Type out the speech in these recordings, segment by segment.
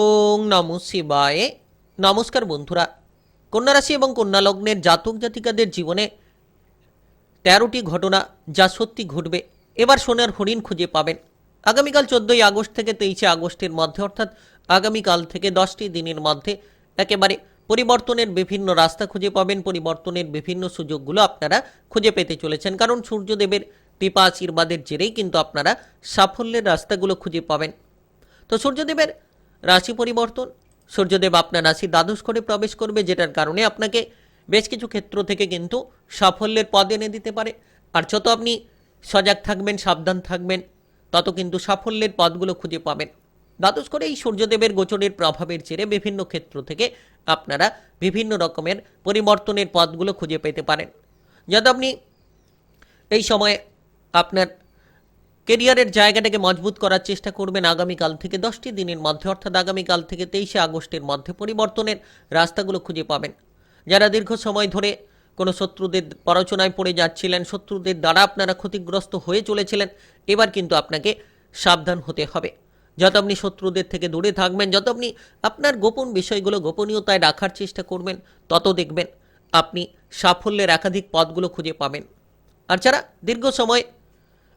ওং নমঃ শিবায়। নমস্কার বন্ধুরা। কন্যা রাশি এবং কন্যা লগ্নের জাতক জাতিকাদের জীবনে তেরোটি ঘটনা যা সত্যি ঘটবে। এবার সোনার হরিণ খুঁজে পাবেন। আগামীকাল চোদ্দোই আগস্ট থেকে তেইশে আগস্টের মধ্যে, অর্থাৎ আগামীকাল থেকে দশটি দিনের মধ্যে, একেবারে পরিবর্তনের বিভিন্ন রাস্তা খুঁজে পাবেন। পরিবর্তনের বিভিন্ন সুযোগগুলো আপনারা খুঁজে পেতে চলেছেন। কারণ সূর্যদেবের কৃপা আশীর্বাদের জেরেই কিন্তু আপনারা সাফল্যের রাস্তাগুলো খুঁজে পাবেন। তো সূর্যদেবের রাশি পরিবর্তন। সূর্যদেব আপনার রাশি দ্বাদশ করে প্রবেশ করবে, যেটার কারণে আপনাকে বেশ কিছু ক্ষেত্র থেকে কিন্তু সাফল্যের পদ এনে দিতে পারে। আর যত আপনি সজাগ থাকবেন, সাবধান থাকবেন, তত কিন্তু সাফল্যের পদগুলো খুঁজে পাবেন। দ্বাদশ করে এই সূর্যদেবের গোচরের প্রভাবের জেরে বিভিন্ন ক্ষেত্র থেকে আপনারা বিভিন্ন রকমের পরিবর্তনের পদগুলো খুঁজে পেতে পারেন। যাতে আপনি এই সময়ে আপনার কেরিয়ারের জায়গাটাকে মজবুত করার চেষ্টা করবেন আগামীকাল থেকে দশটি দিনের মধ্যে, অর্থাৎ আগামীকাল থেকে তেইশে আগস্টের মধ্যে পরিবর্তনের রাস্তাগুলো খুঁজে পাবেন। যারা দীর্ঘ সময় ধরে কোনো শত্রুদের পরচনায় পড়ে যাচ্ছিলেন, শত্রুদের দ্বারা আপনারা ক্ষতিগ্রস্ত হয়ে চলেছিলেন, এবার কিন্তু আপনাকে সাবধান হতে হবে। যত আপনি শত্রুদের থেকে দূরে থাকবেন, যত আপনি আপনার গোপন বিষয়গুলো গোপনীয়তায় রাখার চেষ্টা করবেন, তত দেখবেন আপনি সাফল্যের একাধিক পথগুলো খুঁজে পাবেন। আর যারা দীর্ঘ সময়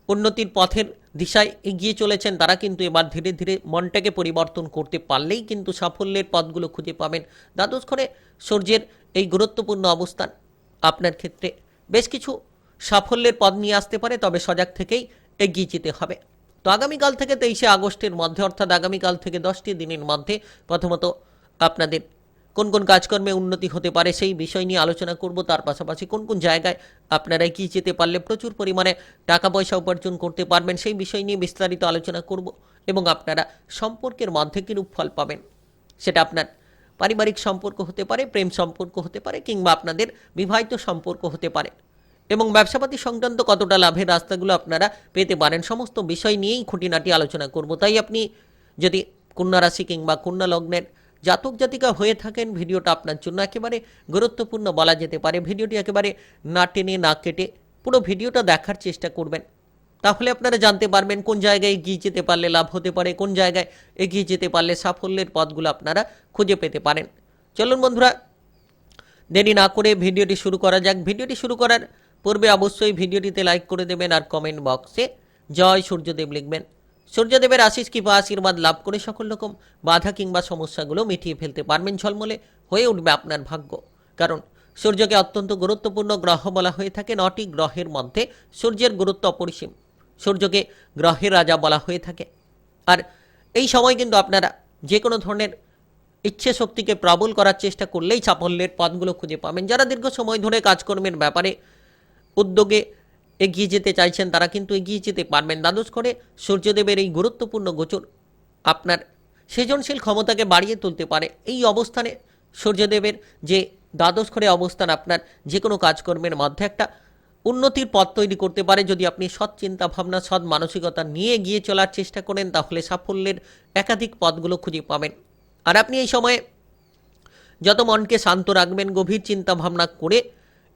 উন্নতির পথের দিশায় এগিয়ে চলেছেন তারা, কিন্তু এবার ধীরে ধীরে মনটাকে পরিবর্তন করতে পারলেই কিন্তু সাফল্যের পথগুলো খুঁজে পাবেন দ্বাদশ ঘরে সূর্যের এই গুরুত্বপূর্ণ অবস্থান। আপনার ক্ষেত্রে বেশ কিছু সাফল্যের পদ নিয়ে আসতে পারে, তবে সজাগ থেকেই এগিয়ে যেতে হবে। তো আগামীকাল থেকে তেইশে আগস্টের মধ্যে, অর্থাৎ আগামীকাল থেকে দশটি দিনের মধ্যে প্রথমত আপনাদের কোন কোন কাজকর্মে উন্নতি হতে পারে সেই বিষয় নিয়ে আলোচনা করব। তার পাশাপাশি কোন কোন জায়গায় আপনারা এগিয়ে যেতে পারলে প্রচুর পরিমাণে টাকা পয়সা উপার্জন করতে পারবেন সেই বিষয় নিয়ে বিস্তারিত আলোচনা করব এবং আপনারা সম্পর্কের মধ্যে কিরূপ ফল পাবেন। সেটা আপনার পারিবারিক সম্পর্ক হতে পারে, প্রেম সম্পর্ক হতে পারে কিংবা আপনাদের বিবাহিত সম্পর্ক হতে পারে। এবং ব্যবসাপাতি সংক্রান্ত কতটা লাভের রাস্তাগুলো আপনারা পেতে পারেন সমস্ত বিষয় নিয়েই খুঁটিনাটি আলোচনা করব। তাই আপনি যদি কন্যা রাশি কিংবা কন্যা লগ্নের জাতক জাতিকা হয়ে থাকেন, ভিডিওটা আপনার জন্য একেবারে গুরুত্বপূর্ণ বলা যেতে পারে। ভিডিওটি একেবারে না টেনে, না কেটে পুরো ভিডিওটা দেখার চেষ্টা করবেন। তাহলে আপনারা জানতে পারবেন কোন জায়গায় এগিয়ে যেতে পারলে লাভ হতে পারে, কোন জায়গায় এগিয়ে যেতে পারলে সাফল্যের পথগুলো আপনারা খুঁজে পেতে পারেন। চলুন বন্ধুরা, দেরি না করে ভিডিওটি শুরু করা যাক। ভিডিওটি শুরু করার পূর্বে অবশ্যই ভিডিওটিতে লাইক করে দেবেন আর কমেন্ট বক্সে জয় সূর্যদেব লিখবেন। সূর্যদেবের আশিস কিংবা আশীর্বাদ লাভ করে সকল রকম বাধা কিংবা সমস্যাগুলো মিটিয়ে ফেলতে পারবেন ঝলমলে, হয়ে উঠবে আপনার ভাগ্য। কারণ সূর্যকে অত্যন্ত গুরুত্বপূর্ণ গ্রহ বলা হয়ে থাকে, নটি গ্রহের মধ্যে সূর্যের গুরুত্ব অপরিসীম। সূর্যকে গ্রহের রাজা বলা হয়ে থাকে। আর এই সময় কিন্তু আপনারা যে কোনো ধরনের ইচ্ছে শক্তিকে প্রবল করার চেষ্টা করলেই সাফল্যের পথগুলো খুঁজে পাবেন। যারা দীর্ঘ সময় ধরে কাজকর্মের ব্যাপারে উদ্যোগে এগিয়ে যেতে চাইছেন তারা কিন্তু এগিয়ে যেতে পারবেন। দ্বাদশ করে সূর্যদেবের এই গুরুত্বপূর্ণ গোচর আপনার সৃজনশীল ক্ষমতাকে বাড়িয়ে তুলতে পারে। এই অবস্থানে সূর্যদেবের যে দ্বাদশ করে অবস্থান আপনার যে কোনো কাজকর্মের মধ্যে একটা উন্নতির পথ তৈরি করতে পারে। যদি আপনি সৎ চিন্তা ভাবনা, সৎ মানসিকতা নিয়ে এগিয়ে চলার চেষ্টা করেন, তাহলে সাফল্যের একাধিক পথগুলো খুঁজে পাবেন। আর আপনি এই সময়ে যত মনকে শান্ত রাখবেন, গভীর চিন্তা ভাবনা করে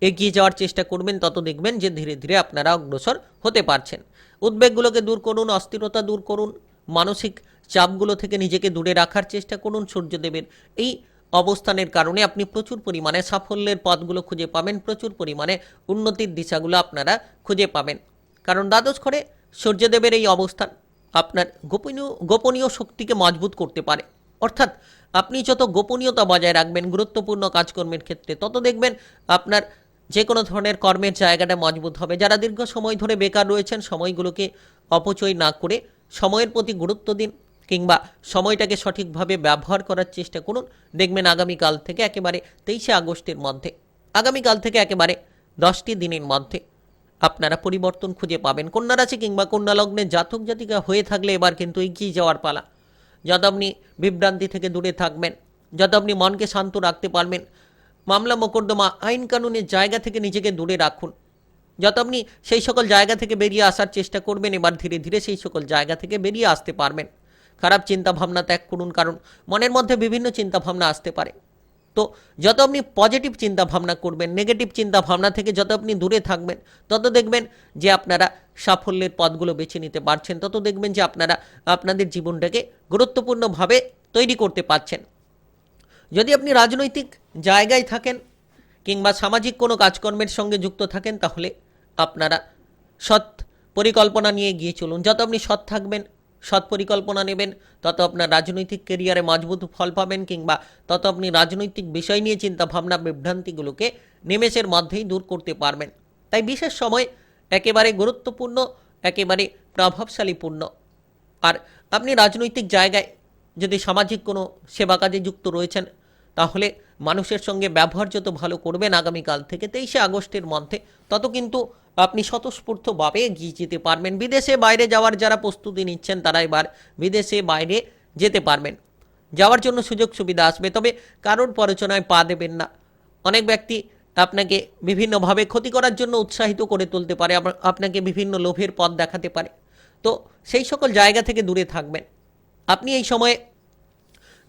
এগিয়ে যাওয়ার চেষ্টা করবেন, তত দেখবেন যে ধীরে ধীরে আপনারা অগ্রসর হতে পারছেন। উদ্বেগগুলোকে দূর করুন, অস্থিরতা দূর করুন, মানসিক চাপগুলো থেকে নিজেকে দূরে রাখার চেষ্টা করুন, সূর্যদেবের এই অবস্থানের কারণে আপনি প্রচুর পরিমাণে সাফল্যের পথগুলো খুঁজে পাবেন, প্রচুর পরিমাণে উন্নতির দিশাগুলো আপনারা খুঁজে পাবেন। কারণ দ্বাদশ ঘরে সূর্যদেবের এই অবস্থান আপনার গোপনীয় গোপনীয় শক্তিকে মজবুত করতে পারে। অর্থাৎ আপনি যত গোপনীয়তা বজায় রাখবেন, গুরুত্বপূর্ণ কাজকর্মের ক্ষেত্রে, তত দেখবেন আপনার যে কোনো ধরনের কর্মের জায়গাটা মজবুত হবে। যারা দীর্ঘ সময় ধরে বেকার রয়েছেন, সময়গুলোকে অপচয় না করে সময়ের প্রতি গুরুত্ব দিন কিংবা সময়টাকে সঠিকভাবে ব্যবহার করার চেষ্টা করুন। দেখবেন আগামীকাল থেকে একেবারে তেইশে আগস্টের মধ্যে, আগামীকাল থেকে একেবারে দশটি দিনের মধ্যে আপনারা পরিবর্তন খুঁজে পাবেন। কন্যা রাশি কিংবা কন্যা লগ্নে জাতক জাতিকা হয়ে থাকলে এবার কিন্তু এগিয়ে যাওয়ার পালা। যত আপনি বিভ্রান্তি থেকে দূরে থাকবেন, যত আপনি মনকে শান্ত রাখতে পারবেন মামলা মোকদ্দমা আইন কানুনের জায়গা থেকে নিজেকে দূরে রাখুন। যত আপনি সেই সকল জায়গা থেকে বেরিয়ে আসার চেষ্টা করবেন, এবার ধীরে ধীরে সেই সকল জায়গা থেকে বেরিয়ে আসতে পারবেন। খারাপ চিন্তা ভাবনা ত্যাগ করুন, কারণ মনের মধ্যে বিভিন্ন চিন্তা ভাবনা আসতে পারে। তো যত আপনি পজিটিভ চিন্তা ভাবনা করবেন, নেগেটিভ চিন্তা ভাবনা থেকে যত আপনি দূরে থাকবেন, তত দেখবেন যে আপনারা সাফল্যের পথগুলো বেছে নিতে পারছেন, তত দেখবেন যে আপনারা আপনাদের জীবনটাকে গুরুত্বপূর্ণভাবে তৈরি করতে পারছেন। যদি আপনি রাজনৈতিক জায়গায় থাকেন কিংবা সামাজিক কোনো কাজকর্মের সঙ্গে যুক্ত থাকেন, তাহলে আপনারা সৎ পরিকল্পনা নিয়ে গিয়ে চলুন। যত আপনি সৎ থাকবেন, সৎ পরিকল্পনা নেবেন, তত আপনার রাজনৈতিক কেরিয়ারে মজবুত ফল পাবেন কিংবা তত আপনি রাজনৈতিক বিষয় নিয়ে চিন্তা ভাবনা বিভ্রান্তিগুলোকে নিমেষের মধ্যেই দূর করতে পারবেন। তাই বিশেষ সময় একেবারে গুরুত্বপূর্ণ, একেবারে প্রভাবশালীপূর্ণ। আর আপনি রাজনৈতিক জায়গায় যদি সামাজিক কোনো সেবা কাজে যুক্ত রয়েছেন তাহলে মানুষের সঙ্গে ব্যবহার যত ভালো করবেন আগামীকাল থেকে তেইশে আগস্টের মধ্যে, তত কিন্তু আপনি স্বতঃস্ফূর্তভাবে এগিয়ে যেতে পারবেন। বিদেশে বাইরে যাওয়ার যারা প্রস্তুতি নিচ্ছেন, তারা এবার বিদেশে বাইরে যেতে পারবেন। যাওয়ার জন্য সুযোগ সুবিধা আসবে, তবে কারোর পরচনায় পা দেবেন না। অনেক ব্যক্তি আপনাকে বিভিন্নভাবে ক্ষতি করার জন্য উৎসাহিত করে তুলতে পারে আপনাকে বিভিন্ন লোভের পথ দেখাতে পারে। তো সেই সকল জায়গা থেকে দূরে থাকবেন। আপনি এই সময়ে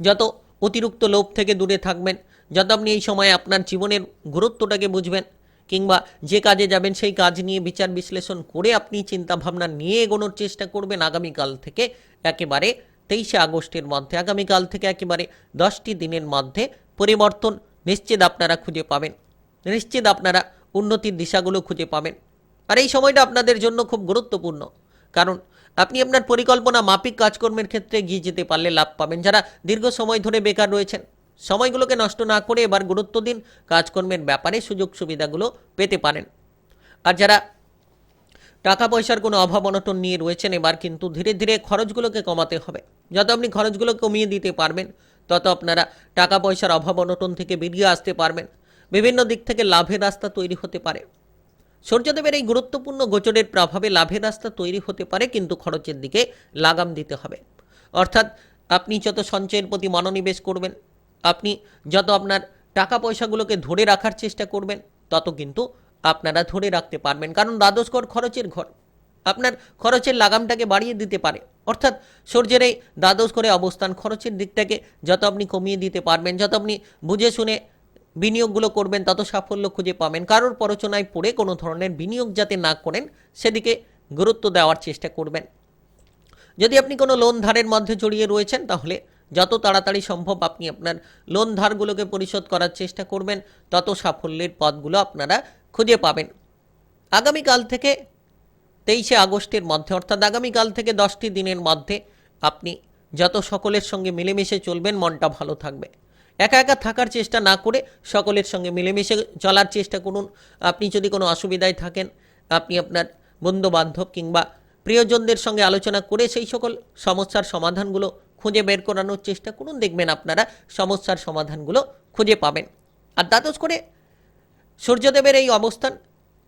যত অতিরিক্ত লোভ থেকে দূরে থাকবেন। যত আপনি এই সময়ে আপনার জীবনের গুরুত্বটাকে বুঝবেন, কিংবা যে কাজে যাবেন সেই কাজ নিয়ে বিচার বিশ্লেষণ করে আপনি চিন্তা ভাবনা নিয়ে এগোনোর চেষ্টা করবেন আগামীকাল থেকে একেবারে তেইশে আগস্টের মধ্যে। আগামীকাল থেকে একেবারে দশটি দিনের মধ্যে পরিবর্তন নিশ্চিত আপনারা খুঁজে পাবেন। নিশ্চিত আপনারা উন্নতির দিশাগুলো খুঁজে পাবেন। আর এই সময়টা আপনাদের জন্য খুব গুরুত্বপূর্ণ। কারণ আপনি আপনার পরিকল্পনা মাফিক কাজকর্মের ক্ষেত্রে গিয়ে যেতে পারলে লাভ পাবেন। যারা দীর্ঘ সময় ধরে বেকার রয়েছেন, সময়গুলোকে নষ্ট না করে এবার গুরুত্ব দিন, কাজকর্মের ব্যাপারে সুযোগ সুবিধাগুলো পেতে পারেন। আর যারা টাকা পয়সার কোনো অভাব অনটন নিয়ে রয়েছেন, এবার কিন্তু ধীরে ধীরে খরচগুলোকে কমাতে হবে। যত আপনি খরচগুলো কমিয়ে দিতে পারবেন, তত আপনারা টাকা পয়সার অভাব অনটন থেকে বেরিয়ে আসতে পারবেন। বিভিন্ন দিক থেকে লাভের রাস্তা তৈরি হতে পারে। সূর্যদেবের এই গুরুত্বপূর্ণ গোচরের প্রভাবে লাভের রাস্তা তৈরি হতে পারে, কিন্তু খরচের দিকে লাগাম দিতে হবে। অর্থাৎ আপনি যত সঞ্চয়ের প্রতি মনোনিবেশ করবেন, আপনি যত আপনার টাকা পয়সাগুলোকে ধরে রাখার চেষ্টা করবেন, তত কিন্তু আপনারা ধরে রাখতে পারবেন। কারণ দ্বাদশ ঘর খরচের ঘর। আপনার খরচের লাগামটাকে বাড়িয়ে দিতে পারে। অর্থাৎ সূর্যের এই দ্বাদশ করে অবস্থান খরচের দিকটাকে যত আপনি কমিয়ে দিতে পারবেন, যত আপনি বুঝে শুনে বিনিয়োগগুলো করবেন তত সাফল্য খুঁজে পাবেন। কারোর পরচনায় পড়ে কোনো ধরনের বিনিয়োগ যাতে না করেন, সেদিকে গুরুত্ব দেওয়ার চেষ্টা করবেন। যদি আপনি কোনো লোন ধারের মধ্যে জড়িয়ে রয়েছেন, তাহলে যত তাড়াতাড়ি সম্ভব আপনি আপনার লোন ধারগুলোকে পরিশোধ করার চেষ্টা করবেন, তত সাফল্যের পথগুলো আপনারা খুঁজে পাবেন। আগামীকাল থেকে তেইশে আগস্টের মধ্যে, অর্থাৎ আগামীকাল থেকে দশটি দিনের মধ্যে আপনি যত সকলের সঙ্গে মিলেমিশে চলবেন, মনটা ভালো থাকবে। একা একা থাকার চেষ্টা না করে সকলের সঙ্গে মিলেমিশে চলার চেষ্টা করুন। আপনি যদি কোনো অসুবিধায় থাকেন, আপনি আপনার বন্ধু বান্ধব কিংবা প্রিয়জনদের সঙ্গে আলোচনা করে সেই সকল সমস্যার সমাধানগুলো খুঁজে বের করানোর চেষ্টা করুন। দেখবেন আপনারা সমস্যার সমাধানগুলো খুঁজে পাবেন। আর দ্বাদশ করে সূর্যদেবের এই অবস্থান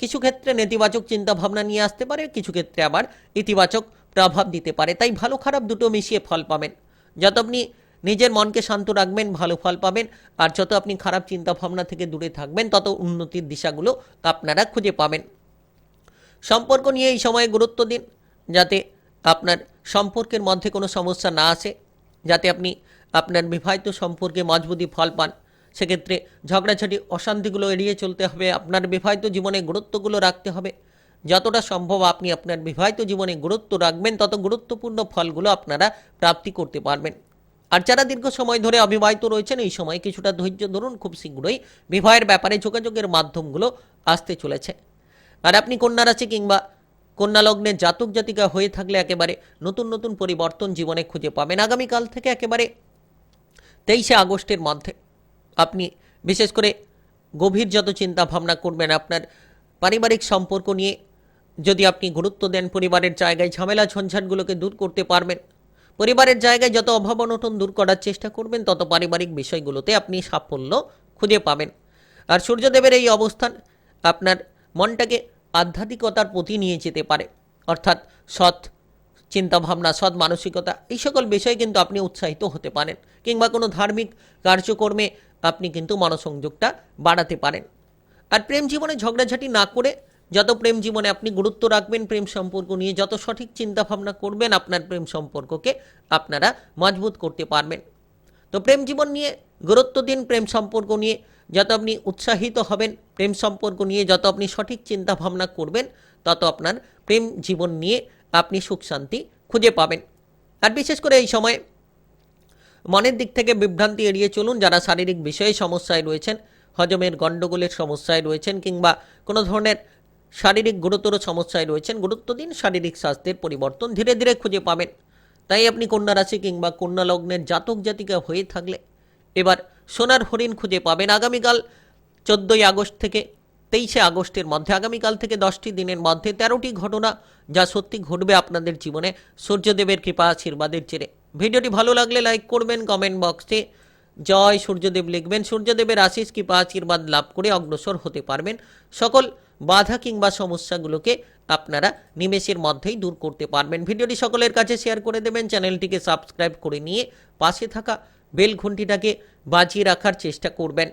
কিছু ক্ষেত্রে নেতিবাচক চিন্তা ভাবনা নিয়ে আসতে পারে, কিছু ক্ষেত্রে আবার ইতিবাচক প্রভাব দিতে পারে। তাই ভালো খারাপ দুটো মিশিয়ে ফল পাবেন। যত আপনি নিজের মনকে শান্ত রাখবেন, ভালো ফল পাবেন, আর যত আপনি খারাপ চিন্তা ভাবনা থেকে দূরে থাকবেন, তত উন্নতির দিশাগুলো আপনারা খুঁজে পাবেন। সম্পর্ক নিয়ে এই সময়ে গুরুত্ব দিন, যাতে আপনার সম্পর্কের মধ্যে কোনো সমস্যা না আসে, যাতে আপনি আপনার বিবাহিত সম্পর্কে মজবুতি ফল পান। সেক্ষেত্রে ঝগড়াঝাটি, অশান্তিগুলো এড়িয়ে চলতে হবে, আপনার বিবাহিত জীবনে গুরুত্বগুলো রাখতে হবে। যতটা সম্ভব আপনি আপনার বিবাহিত জীবনে গুরুত্ব রাখবেন, তত গুরুত্বপূর্ণ ফলগুলো আপনারা প্রাপ্তি করতে পারবেন। আর যারা দীর্ঘ সময় ধরে অবিবাহিত রয়েছেন, এই সময় কিছুটা ধৈর্য ধরুন, খুব শীঘ্রই বিবাহের ব্যাপারে যোগাযোগের মাধ্যমগুলো আসতে চলেছে। আর আপনি কন্যা রাশি কিংবা কন্যা লগ্নের জাতক জাতিকা হয়ে থাকলে একেবারে নতুন নতুন পরিবর্তন জীবনে খুঁজে পাবেন। আগামীকাল থেকে একেবারে তেইশে আগস্টের মধ্যে আপনি বিশেষ করে গভীর যত চিন্তা ভাবনা করবেন। আপনার পারিবারিক সম্পর্ক নিয়ে যদি আপনি গুরুত্ব দেন, পরিবারের জায়গায় ঝামেলা, ঝঞ্ঝাটগুলোকে দূর করতে পারবেন। পরিবারের জায়গায় যত অভাব অনটন দূর করার চেষ্টা করবেন, তত পারিবারিক বিষয়গুলোতে আপনি সাফল্য খুঁজে পাবেন। আর সূর্যদেবের এই অবস্থান আপনার মনটাকে আধ্যাত্মিকতার প্রতি নিয়ে যেতে পারে। অর্থাৎ সৎ চিন্তাভাবনা, সৎ মানসিকতা, এই সকল বিষয়ে কিন্তু আপনি উৎসাহিত হতে পারেন কিংবা কোনো ধার্মিক কার্যকর্মে আপনি কিন্তু মনসংযোগটা বাড়াতে পারেন। আর প্রেম জীবনে ঝগড়াঝাটি না করে যত প্রেম জীবনে আপনি গুরুত্ব রাখবেন, প্রেম সম্পর্ক নিয়ে যত সঠিক চিন্তাভাবনা করবেন, আপনার প্রেম সম্পর্ককে আপনারা মজবুত করতে পারবেন। তো প্রেম জীবন নিয়ে গুরুত্ব দিন, প্রেম সম্পর্ক নিয়ে যত আপনি উৎসাহিত হবেন, প্রেম সম্পর্ক নিয়ে যত আপনি সঠিক চিন্তা ভাবনা করবেন, তত আপনার প্রেম জীবন নিয়ে আপনি সুখ শান্তি খুঁজে পাবেন। আর বিশেষ করে এই সময় মনের দিক থেকে বিভ্রান্তি এড়িয়ে চলুন, যারা শারীরিক বিষয়ে সমস্যায় রয়েছেন, হজমের গণ্ডগোলের সমস্যায় রয়েছেন, কিংবা কোনো ধরনের শারীরিক গুরুতর সমস্যায় রয়েছেন। গুরুত্ব দিন শারীরিক স্বাস্থ্যের পরিবর্তন ধীরে ধীরে খুঁজে পাবেন। তাই আপনি কন্যা রাশি কিংবা কন্যা লগ্নের জাতক জাতিকা হয়ে থাকলে এবার সোনার হরিণ খুঁজে পাবেন আগামীকাল চোদ্দোই আগস্ট থেকে তেইশে আগস্টের মধ্যে। আগামীকাল থেকে দশটি দিনের মধ্যে তেরোটি ঘটনা যা সত্যি ঘটবে আপনাদের জীবনে। সূর্যদেবের কৃপা আশীর্বাদের জেরে। ভিডিওটি ভালো লাগলে লাইক করবেন, কমেন্ট বক্সে জয় সূর্যদেব লিখবেন। সূর্যদেবের আশিস কৃপা, আশীর্বাদ লাভ করে অগ্রসর হতে পারবেন। সকল বাধা কিংবা সমস্যাগুলোকে আপনারা নিমেষের মধ্যেই দূর করতে পারবেন। ভিডিওটি সকলের কাছে শেয়ার করে দেবেন। চ্যানেলটিকে সাবস্ক্রাইব করে নিয়ে পাশে থাকা বেল ঘন্টিটাকে বাজিয়ে রাখার চেষ্টা করবেন।